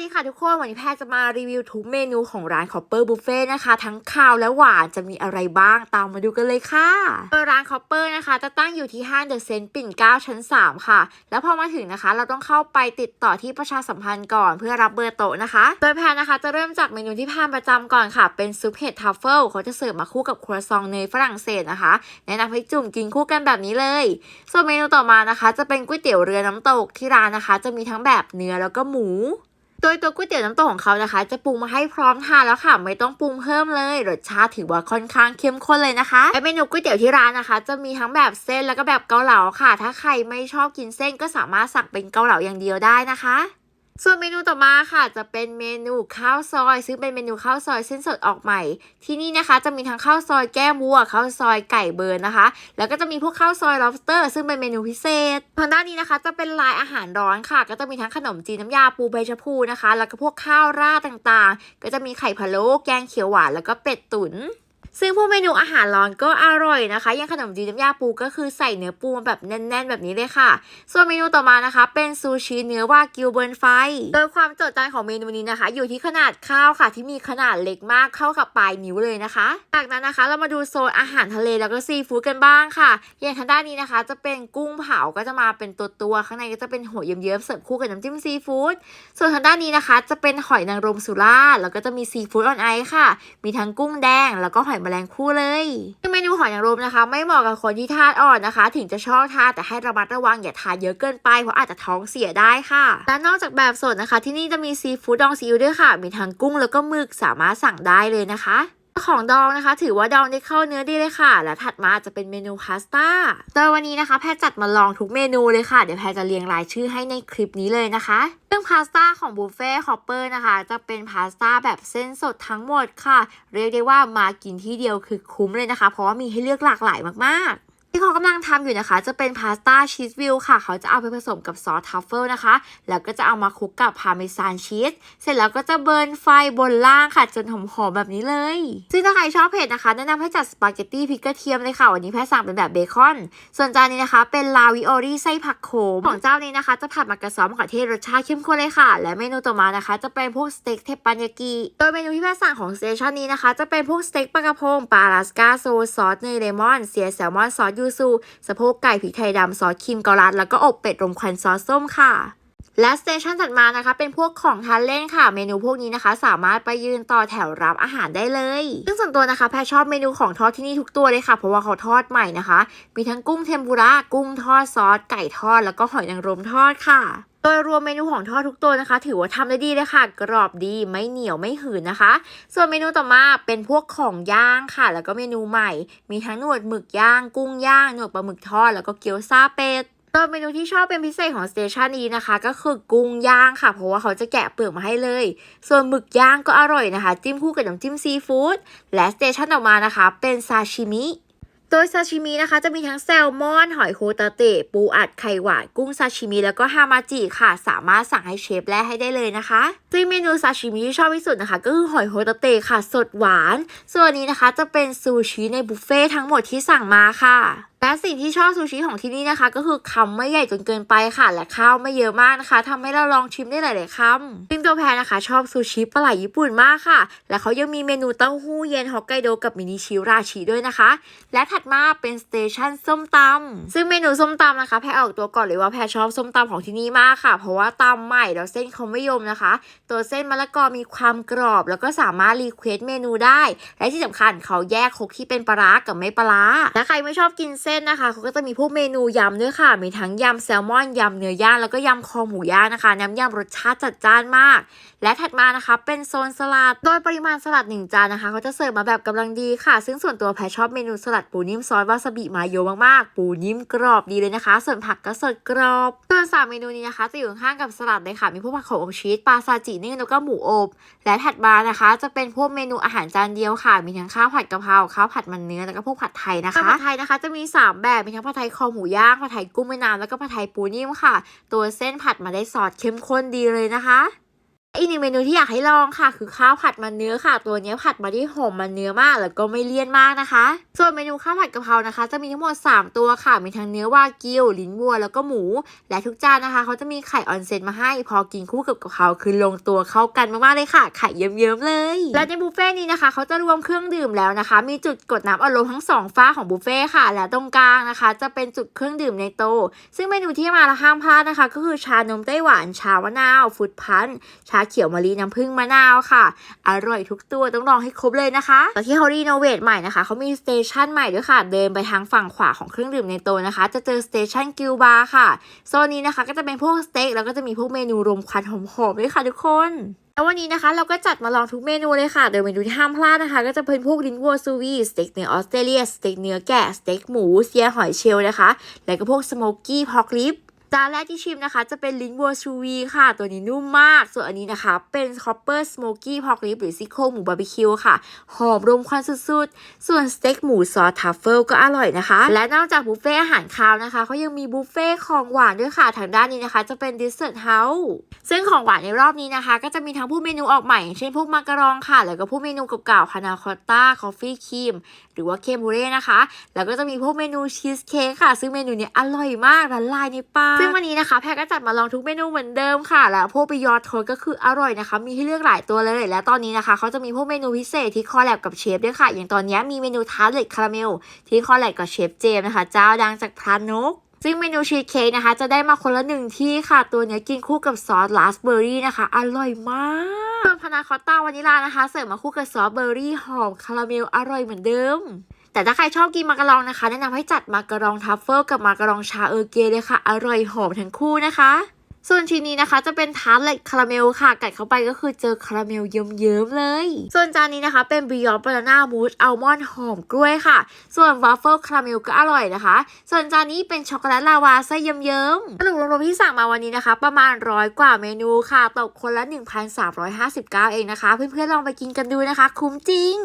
ดีค่ะทุกคน วันนี้แพทย์จะมารีวิวทุกเมนูของร้าน Copper Buffet นะคะ ทั้งข้าวและหวานจะมีอะไรบ้างตามมาดูกันเลยค่ะร้าน Copper นะคะ จะตั้งอยู่ที่ห้างเดอะเซนต์ปิ่นเกล้าชั้น 3 ค่ะ แล้วพอมาถึงนะคะ เราต้องเข้าไปติดต่อที่ประชาสัมพันธ์ก่อนเพื่อรับเบอร์โต๊ะนะคะ โดยแพนนะคะจะเริ่มจากเมนูที่แพนประจำก่อนค่ะ เป็นซุปเห็ดทัฟเฟิลเขาจะเสิร์ฟมาคู่กับครัวซองเนยฝรั่งเศสนะคะแนะนำให้จุ่มกินคู่กันแบบนี้เลย ส่วนเมนูต่อมานะคะ จะเป็นก๋วยเตี๋ยวเรือน้ำตกที่ร้านนะคะ จะมีทั้งแบบเนื้อแล้วก็หมู โดยตัวก๋วยเตี๋ยวน้ำตกของเขานะคะ จะปรุงมาให้พร้อมทานแล้วค่ะ ไม่ต้องปรุงเพิ่มเลยรสชาติถือว่าค่อนข้างเข้มข้นเลยนะคะและเมนูก๋วยเตี๋ยวที่ร้านนะคะ จะมีทั้งแบบเส้นแล้วก็แบบเกาเหลาค่ะ ถ้าใครไม่ชอบกินเส้นก็สามารถสั่งเป็นเกาเหลาอย่างเดียวได้นะคะ ส่วนเมนูต่อมาค่ะจะเป็นเมนูข้าวซอย ซึ่งเป็นเมนูข้าวซอยเส้นสดออกใหม่ ที่นี่นะคะจะมีทั้งข้าวซอยแก้มวัวข้าวซอยไก่เบิร์นนะคะ แล้วก็จะมีพวกข้าวซอย lobster ซึ่งเป็นเมนูพิเศษทางด้านนี้นะคะ จะเป็นลายอาหารร้อนค่ะ ก็จะมีทั้งขนมจีนน้ำยาปูใบชะพูนะคะ แล้วก็พวกข้าวราดต่างๆ ก็จะมีไข่พะโล้แกงเขียวหวานแล้วก็เป็ดตุ๋น ซึ่งพวกเมนูอาหารร้อนก็อร่อยนะคะ อย่างขนมจีนน้ำยาปูก็คือใส่เนื้อปูมาแบบแน่น ๆ แบบนี้เลยค่ะ ส่วนเมนูต่อมานะคะ เป็นซูชิเนื้อวากิวเบิร์นไฟ โดยความโจทย์จานของเมนูนี้นะคะ อยู่ที่ขนาดข้าวค่ะ ที่มีขนาดเล็กมากเข้ากับปลายนิ้วเลยนะคะ จากนั้นนะคะเรามาดูโซนอาหารทะเลแล้วก็ซีฟู้ดกันบ้างค่ะ อย่างทางด้านนี้นะคะ จะเป็นกุ้งเผาก็จะมาเป็นตัวตัวๆข้างในก็จะเป็นหัวเยิ้มๆเสิร์ฟคู่กับน้ำจิ้มซีฟู้ด ส่วนทางด้านนี้นะคะ จะเป็นหอยนางรมสุราแล้วก็จะมีซีฟู้ดออนไอซ์ค่ะ มีทั้งกุ้งแดงแล้วก็หอยแมลงคู่เลยซึ่งเมนูหอยนางรมนะคะ ไม่เหมาะกับคนที่ทานอ่อนนะคะ ถึงจะชอบทานแต่ให้ระมัดระวังอย่าทานเยอะเกินไปเพราะอาจจะท้องเสียได้ค่ะ และนอกจากแบบสดนะคะ ที่นี่จะมีซีฟู้ดดองซีอิ๊วด้วยค่ะ มีทั้งกุ้งแล้วก็หมึกสามารถสั่งได้เลยนะคะ ของดองนะคะ ถือว่าดองได้เข้าเนื้อดีเลยค่ะ และถัดมาจะเป็นเมนูพาสต้าโดยวันนี้นะคะ แพทจัดมาลองทุกเมนูเลยค่ะ เดี๋ยวแพทจะเรียงรายชื่อให้ในคลิปนี้เลยนะคะเรื่องพาสต้าของบุฟเฟ่คอปเปอร์นะคะ จะเป็นพาสต้าแบบเส้นสดทั้งหมดค่ะ เรียกได้ว่ามากินที่เดียวคือคุ้มเลยนะคะ เพราะว่ามีให้เลือกหลากหลายมากๆ ที่เขากำลังทำอยู่นะคะ จะเป็นพาสต้าชีสวิลค่ะ เขาจะเอาไปผสมกับซอสทัฟเฟิลนะคะ แล้วก็จะเอามาคลุกกับพาเมซานชีส เสร็จแล้วก็จะเบิร์นไฟบนล่างค่ะ จนหอมๆแบบนี้เลย ซึ่งถ้าใครชอบเผ็ดนะคะ แนะนำให้จัดสปาเกตตี้พริกกระเทียมเลยค่ะ วันนี้แพทย์สั่งเป็นแบบเบคอน ส่วนจานนี้นะคะ เป็นลาวิโอรี่ไส้ผักโขม ของเจ้านี้นะคะ จะผัดมากระซอมมะเขือเทศรสชาติเข้มข้นเลยค่ะ และเมนูต่อมานะคะ จะเป็นพวกสเต็กเทปปันยากิ โดยเมนูที่แพทย์สั่งของสเตชันนี้นะคะ จะเป็นพวกสเต็กปลากระพงปลาลาสกาโซซอสเนยเลมอนเสียแซลมอนซอสยูซูสะโพกไก่พริกไทยดำซอสครีมเกาลัดแล้วก็อบเป็ดรมควันซอสส้มค่ะและสเตชันถัดมานะคะ เป็นพวกของทานเล่นค่ะ เมนูพวกนี้นะคะ สามารถไปยืนต่อแถวรับอาหารได้เลย ซึ่งส่วนตัวนะคะ แพชชอบเมนูของทอดที่นี่ทุกตัวเลยค่ะ เพราะว่าเขาทอดใหม่นะคะ มีทั้งกุ้งเทมปุระกุ้งทอดซอสไก่ทอดแล้วก็หอยนางรมทอดค่ะ โดยรวมเมนูของทอดทุกตัวนะคะ ถือว่าทำได้ดีเลยค่ะ กรอบดีไม่เหนียวไม่หืนนะคะ ส่วนเมนูต่อมาเป็นพวกของย่างค่ะ แล้วก็เมนูใหม่ มีทั้งหนวดหมึกย่าง กุ้งย่างหนวดปลาหมึกทอดแล้วก็เกี๊ยวซาเป็ดโดยเมนูที่ชอบเป็นพิเศษของสเตชันนี้นะคะ ก็คือกุ้งย่างค่ะ เพราะว่าเขาจะแกะเปลือกมาให้เลย ส่วนหมึกย่างก็อร่อยนะคะ จิ้มคู่กับน้ำจิ้มซีฟู้ดและสเตชันต่อมานะคะ เป็นซาชิมิ โดยซาชิมินะคะจะมีทั้งแซลมอน หอยโคตาเตะปูอัดไข่หวานกุ้งซาชิมิแล้วก็ฮามาจิค่ะ สามารถสั่งให้เชฟแล่ให้ได้เลยนะคะซึ่งเมนูซาชิมิที่ชอบที่สุดนะคะ ก็คือหอยโคตาเตะค่ะ สดหวาน ส่วนนี้นะคะจะเป็นซูชิในบุฟเฟ่ทั้งหมดที่สั่งมาค่ะ และสิ่งที่ชอบซูชิของที่นี่นะคะ ก็คือคำไม่ใหญ่จนเกินไปค่ะ และข้าวไม่เยอะมากนะคะทำให้เราลองชิมได้หลายๆคำซึ่งตัวแพรนะคะ ชอบซูชิปลาไหลญี่ปุ่นมากค่ะ และเขายังมีเมนูเต้าหู้เย็นฮอกไกโดกับมินิชิราชิด้วยนะคะ และถัดมาเป็นสเตชันส้มตำซึ่งเมนูส้มตำนะคะ แพรออกตัวก่อนเลยว่าแพรชอบส้มตำของที่นี่มากค่ะ เพราะว่าตำใหม่แล้วเส้นเขาไม่ยมนะคะ ตัวเส้นมะละกอมีความกรอบ แล้วก็สามารถรีเควสเมนูได้ และที่สำคัญเขาแยกคกที่เป็นปลาร้ากับไม่ปลาร้าและใครไม่ชอบกินเส้นนะคะเขาก็จะมีพวกเมนูยำด้วยค่ะ มีทั้งยำแซลมอนยำเนื้อย่างแล้วก็ยำคอหมูย่างนะคะ น้ำยำรสชาติจัดจ้านมาก และถัดมานะคะ เป็นโซนสลัด โดยปริมาณสลัดหนึ่งจานนะคะเขาจะเสิร์ฟมาแบบกำลังดีค่ะ ซึ่งส่วนตัวแพรชอบเมนูสลัดปูนิ่มซอสวาซาบิมาโยมากๆ ปูนิ่มกรอบดีเลยนะคะ ส่วนผักก็สดกรอบส่วนสามเมนูนี้นะคะจะอยู่ข้างกับสลัดเลยค่ะ มีพวกผักโขมอบชีสปลาซาจินึ่งแล้วก็หมูอบ และถัดมานะคะ จะเป็นพวกเมนูอาหารจานเดียวค่ะ มีทั้งข้าวผัดกะเพราข้าวผัดมันเนื้อแล้วก็พวกผัดไทยนะคะผัดไทยนะคะจะมีามแบบมีทั้งผัดไทยคอหมูย่างผัดไทยกุ้งแม่น้ำแล้วก็ผัดไทยปูนิ่มค่ะ ตัวเส้นผัดมาได้ซอสเข้มข้นดีเลยนะคะ อีกหนึ่งเมนูที่อยากให้ลองค่ะ คือข้าวผัดมันเนื้อค่ะ ตัวนี้ผัดมาที่หอมมันเนื้อมากแล้วก็ไม่เลี่ยนมากนะคะ ส่วนเมนูข้าวผัดกะเพรานะคะ จะมีทั้งหมด 3 ตัวค่ะ มีทั้งเนื้อวากิวลิ้นวัวแล้วก็หมู และทุกจานนะคะ เขาจะมีไข่ออนเซ็นมาให้ พอกินคู่กับกะเพราคือลงตัวเข้ากันมากๆเลยค่ะ ไข่เยิ้มๆเลย และในบุฟเฟ่ต์นี้นะคะ เขาจะรวมเครื่องดื่มแล้วนะคะ มีจุดกดน้ำอารมณ์ทั้งสองฝ้าของบุฟเฟ่ค่ะ และตรงกลางนะคะ จะเป็นจุดเครื่องดื่มในโตะซึ่งเมนูที่มาและห้ามพลาดนะคะ ก็คือชานมไต้หวัน ชามะนาวฟุตพันชาเขียวมะลิน้ำผึ้งมะนาวค่ะ อร่อยทุกตัวต้องลองให้ครบเลยนะคะแต่ที่เขารีโนเวทใหม่นะคะเขามีสเตชันใหม่ด้วยค่ะ เดินไปทางฝั่งขวาของเครื่องดื่มในโตนะคะ จะเจอสเตชันกิลบาร์ค่ะโซนนี้นะคะก็จะเป็นพวกสเต็กแล้วก็จะมีพวกเมนูรมควันหอมๆด้วยค่ะทุกคนแล้ววันนี้นะคะเราก็จัดมาลองทุกเมนูเลยค่ะ โดยเมนูที่ห้ามพลาดนะคะ ก็จะเป็นพวกลิ้นวัวซูวีสเต็กเนื้อออสเตรเลียสเต็กเนื้อแกะสเต็กหมูเซียหอยเชลล์นะคะ แล้วก็พวกสโมกกี้พอกลิป จานแรกที่ชิมนะคะ จะเป็นลิ้นวัวชูวีค่ะ ตัวนี้นุ่มมาก ส่วนอันนี้นะคะ เป็นคอปเปอร์สโมกี้พอกลิปหรือซี่โครงหมูบาร์บีคิวค่ะ หอมรมควันสุดๆ ส่วนสเต็กหมูซอสทัฟเฟิลก็อร่อยนะคะ และนอกจากบุฟเฟ่อาหารคาวนะคะเขายังมีบุฟเฟ่ของหวานด้วยค่ะ ทางด้านนี้นะคะ จะเป็นดิสเซอร์เฮาส์ซึ่งของหวานในรอบนี้นะคะ ก็จะมีทั้งพวกเมนูออกใหม่อย่างเช่นพวกมาการองค่ะ แล้วก็พวกเมนูเก่าๆพานาคอตต้าคอฟฟี่ครีมหรือว่าเคมบูเร่นะคะ แล้วก็จะมีพวกเมนูชีสเค้กค่ะ ซึ่งเมนูเนี้ยอร่อยมากละลายในปากซึ่งวันนี้นะคะแพรก็จัดมาลองทุกเมนูเหมือนเดิมค่ะ แล้วพวกบิยอดโทก็คืออร่อยนะคะ มีให้เลือกหลายตัวเลย และตอนนี้นะคะเขาจะมีพวกเมนูพิเศษที่คอลแลบกับเชฟด้วยค่ะ อย่างตอนนี้มีเมนูทาร์ตเลตคาราเมลที่คอลแลบกับเชฟเจมนะคะเจ้าดังจากพรานกซึ่งเมนูชีสเค้กนะคะ จะได้มาคนละหนึ่งที่ค่ะ ตัวเนี้ยกินคู่กับซอสราสเบอร์รี่นะคะ อร่อยมากพานาคอตต้าวานิลานะคะ เสิร์ฟมาคู่กับซอสเบอร์รี่หอมคาราเมลอร่อยเหมือนเดิม แต่ถ้าใครชอบกินมาการองนะคะ แนะนำให้จัดมาการองทัฟเฟิลกับมาการองชาเออร์เกเลยค่ะ อร่อยหอมทั้งคู่นะคะ ส่วนชิ้นนี้นะคะจะเป็นทาร์ตเลตคาราเมลค่ะ กัดเข้าไปก็คือเจอคาราเมลเยิ้มๆเลย ส่วนจานนี้นะคะเป็นบิยอนบานาน่ามูสอัลมอนด์หอมกล้วยค่ะ ส่วนวาฟเฟิลคาราเมลก็อร่อยนะคะ ส่วนจานนี้เป็นช็อกโกแลตลาวาไส้เยิ้มๆสรุปรวมๆที่สั่งมาวันนี้นะคะ ประมาณร้อยกว่าเมนูค่ะตกคนละ 1,359 เองนะคะ เพื่อนๆลองไปกินกันดูนะคะ คุ้มจริง